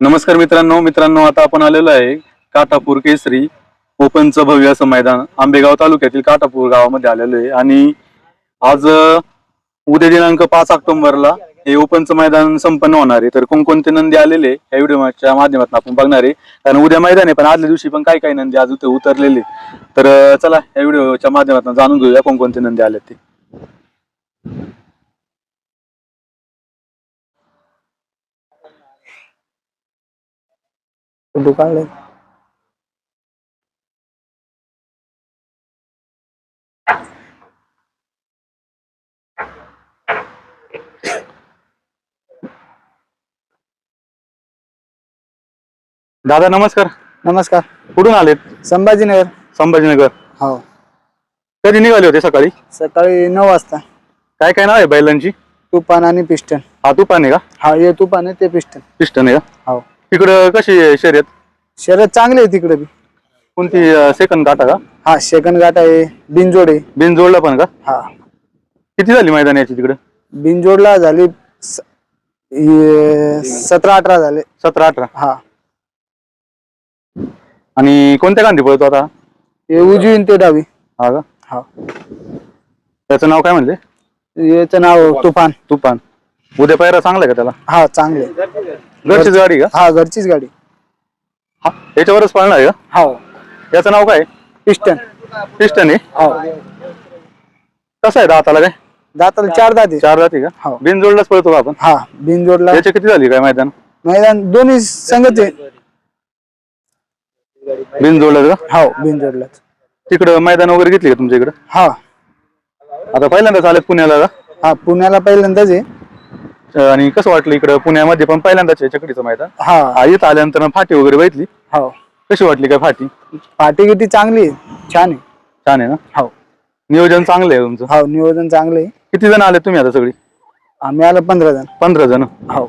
नमस्कार मित्रांनो मित्रांनो आता आपण आलेलो आहे काठापूर केसरी ओपनचं भव्य असं मैदान. आंबेगाव तालुक्यातील काठापूर गावामध्ये आलेलो आहे आणि आज अं, उद्या दिनांक पाच ऑक्टोबरला हे ओपनचं मैदान संपन्न होणार आहे. तर कोणकोणते नंदी आलेले या व्हिडिओच्या माध्यमातून आपण बघणार आहे. कारण उद्या मैदान आहे पण आदल्या दिवशी पण काही काही नंदी आज इथे उतरलेले तर अं, चला या व्हिडिओच्या माध्यमातून जाणून घेऊया कोणकोणते नंदी आले ते. काढले दादा नमस्कार. नमस्कार. कुठून आलेत? संभाजीनगर. संभाजीनगर. हो. कधी निघाले होते सकाळी? सकाळी नऊ वाजता. काय काय नाव आहे बैलांची? तुफान आणि पिस्टन हा तुपान आहे का? हा हे तुफान आहे ते पिस्टन पिस्टन आहे का? हो. तिकडं कशी आहे शर्यत? शर्यत चांगली आहे तिकडे बी. कोणती सेकंड काटा का? हा शेकंद घाट आहे बिनजोड. आहे बिन जोडला पण का? हा. किती झाली मैदान याची तिकडं? बिनजोडला झाली स- हे सतरा अठरा झाले. सतरा अठरा हा. आणि कोणत्या गांधी पळतो आता? हे उजवी आणि ते डावी. हा का? हा. त्याचं नाव काय म्हणले? याचं नाव तुफान. तुफान. उद्या पायरा चांगला आहे का त्याला? हा चांगले. घरचीच गाडी का? हा घरचीच गाडी. हा याच्यावरच पाळणार आहे का? हो. याचं नाव काय? पिस्टन. पिस्टन आहे? हो. कसं आहे दाताला काय? दाताला चार दाते. चार जाती का? हो. बिन जोडलाच पळतो का आपण? हा बिनजोडला याचे किती झाली काय मैदान? मैदान दोन्ही संगत आहे. बिन जोडलं का? हो बिनजोडलाच तिकडं मैदान वगैरे घेतली का तुमच्या इकडं? हा. आता पहिल्यांदाच आलेत पुण्याला का? हा पुण्याला पहिल्यांदाच आहे. आणि कसं वाटलं इकडं पुण्यामध्ये पण पहिल्यांदाच आहे चकडीचं मैदान? हा. हा इथं आल्यानंतर फाटी वगैरे बघितली? हो. कशी वाटली काय फाटी? पार्टी किती चांगली आहे. छान आहे. छान आहे ना? हो. नियोजन चांगलं आहे तुमचं? हो नियोजन चांगलं आहे. किती जण आले तुम्ही आता सगळी? आम्ही आलो पंधरा जण. पंधरा जण. हो.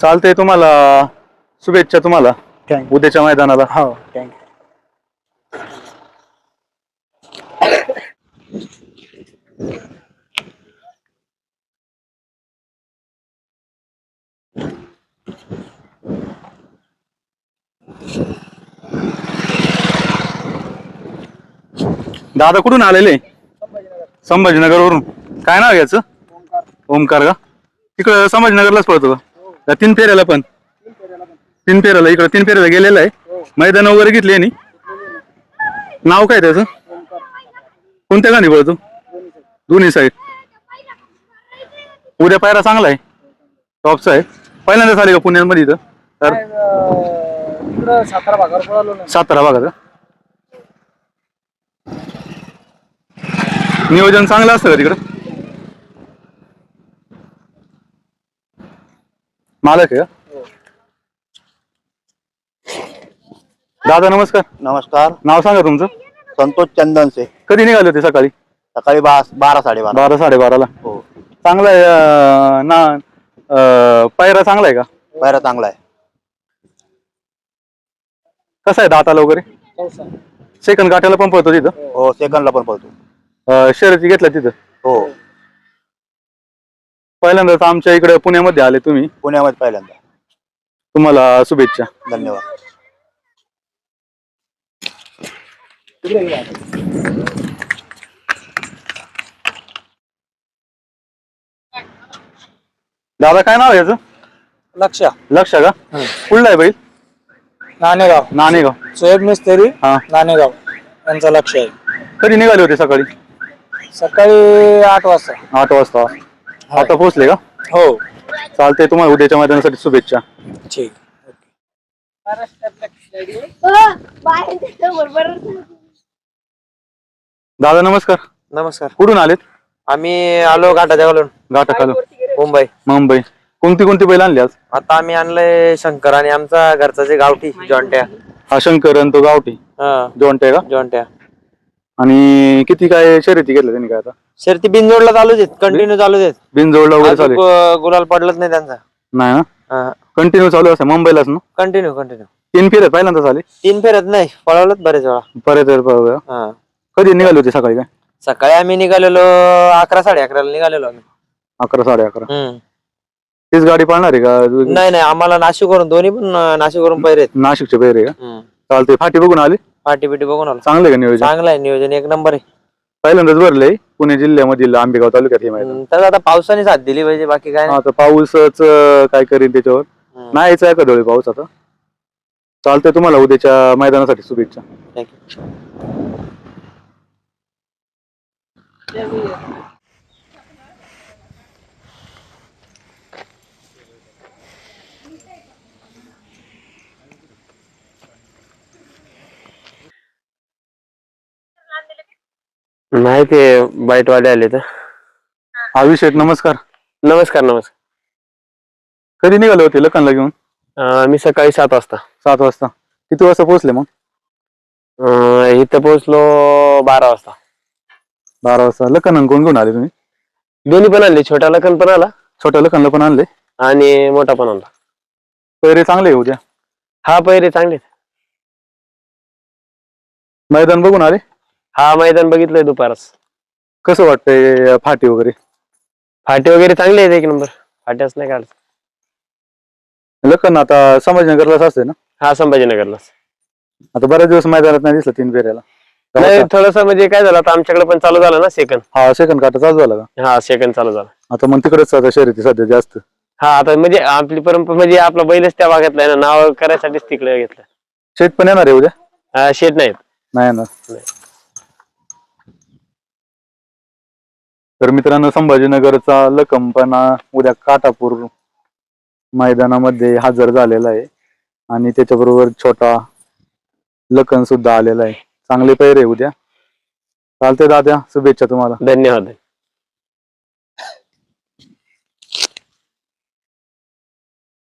चालतंय तुम्हाला शुभेच्छा तुम्हाला. थँक्यू उद्याच्या मैदानाला. हो थँक्यू दादा कुठून आलेले? संभाजीनगरवरून. काय नाव याचं? ओमकार का? तिकडं संभाजीनगरलाच पळतो का? तीन फेऱ्याला पण? तीन फेऱ्याला. इकडं तीन फेऱ्याला गेलेला आहे. मैदान वगैरे घेतली आणि नाव काय त्याचं? कोणत्या गाणी पळतो? दोन्ही साईड उद्या पायरा चांगला आहे. टॉपचा आहे. पहिल्यांदाच आले का पुण्यामध्ये इथं? तर ना. सातारा भागात नियोजन चांगलं असतं का तिकडं? मालक आहे का? दादा नमस्कार. नमस्कार. नाव सांगा तुमचं. संतोष चंदनसे कधी निघाले होते सकाळी? सकाळी बा बारा साडेबारा. बारा साडेबाराला. हो. चांगला आहे अं, ना अं, पायरा चांगला आहे का? पायरा चांगला आहे. कसा आहे दाताला वगैरे? सेकंड गाठ्याला पण पळतो तिथं. हो सेकंडला पण पळतो. शर्यती घेतल्या तिथं? हो. पहिल्यांदाच आमच्या इकडे पुण्यामध्ये आले तुम्ही. पुण्यामध्ये पहिल्यांदा. तुम्हाला शुभेच्छा. धन्यवाद. दादा काय नाव आहे याचं? लक्ष. लक्ष का? कुठला आहे बैल? नाणेगाव. नाणेगाव. सोहेब मिस्त्री हा. नाणेगाव. यांचं लक्ष आहे. कधी निघाले होते सकाळी? सकाळी आठ वाजता. आठ वाजता. आता पोहोचले का? हो. चालतंय तुम्हाला उद्याच्या मैदानासाठी शुभेच्छा. ठीक. दादा नमस्कार. नमस्कार. कुठून आलेत? आम्ही आलो घाटाच्या घालून घाटा खालून मुंबई. मुंबई. कोणती कोणती बैल आणली आज? आता आम्ही आणलंय शंकर आणि आमचा घरचा जे गावठी जॉन्ट्या. हा शंकर आणि तो गावठी. हा. जॉन्टे का? जॉन्ट्या. आणि किती काय शर्यती घेतल्या त्यांनी काय आता? शर्ती बिनजोडला चालूच आहेत कंटिन्यू चालूच आहेत. बिनजोडला वगैरे अजून गुलाल पडलंच नाही त्यांचा. नाही ना? कंटिन्यू चालू असं मुंबईलाच ना? कंटिन्यू कंटिन्यू तीन फेऱ्यात पहिल्यांदाच आले तीन फेरत नाही पळवलंच बरेच वेळा. परत वेळ पाहूया. हा. कधी निघाले होते सकाळी काय? सकाळी आम्ही निघालेलो अकरा साडे अकराला निघालेलो आम्ही. अकरा साडे अकरा. हम्म. तीच गाडी पाळणार आहे का? नाही नाही आम्हाला नाशिकवरून दोन्ही पण अं, नाशिकवरून पैरे नाशिकचे पैर आहे का. चालते फाटी बघून आले? पाटी बिटी बघून आलो. चांगले का नियोजन? चांगलं आहे नियोजन एक नंबर आहे. पहिल्यांदाच भरलंय पुणे जिल्ह्यामधील आंबेगाव तालुक्यात हे मैदान. हम्म, तर आता पावसाने साथ दिली पाहिजे बाकी काय नाही. आता पाऊसच अं, काय करीन त्याच्यावर? हम्म. नाही यायचा आहे का पाऊस आता. चालतंय तुम्हाला उद्याच्या मैदानासाठी शुभेच्छा. Thank you. नाही ते बाईटवाले आले तर. अभिषेक नमस्कार. नमस्कार नमस्कार. कधी निघाले होते लखनला घेऊन? अं, मी सकाळी सात वाजता. सात वाजता. किती वाजता पोहोचले मग? अं, इथं पोहोचलो बारा वाजता. बारा वाजता. लखन कोण घेऊन आले तुम्ही? दोन्ही पण आणले छोटा लखन पण आला. छोट्या लखनला पण आणले? आणि मोठा पण आणला. पैरे चांगले आहे उद्या? हा पैरे चांगले मैदान बघून आले? हा मैदान बघितलंय दुपारच. कसं वाटतंय फाटी वगैरे? फाटे वगैरे चांगले आहेत एक नंबर. फाट्याच नाही काढत. लखन आता संभाजीनगरलाच असते ना? हा संभाजीनगरला आता बऱ्याच दिवस मैदानात नाही दिसलं तीन फेऱ्याला. नाही थोडस म्हणजे काय झालं आता आमच्याकडे पण चालू झालं ना सेकंड हा सेकंड काटा चालू झाला का? हा सेकंड चालू झाला. आता मग तिकडेच आता शर्यती सध्या जास्त. हा आता म्हणजे आपली परंपरा म्हणजे आपला बैलच त्या भागातला आहे ना नाव करायसाठीच तिकडे घेतलं. शेत पण येणार आहे उद्या? हा, शेत नाहीत. नाही येणार. नाही. तर मित्रांनो संभाजीनगरचा लकंपणा उद्या काटापूर मैदानामध्ये हजर झालेला आहे. आणि त्याच्याबरोबर छोटा लखन सुद्धा आलेला आहे. चांगले पैर आहे उद्या. चालते दाद्या शुभेच्छा तुम्हाला. धन्यवाद.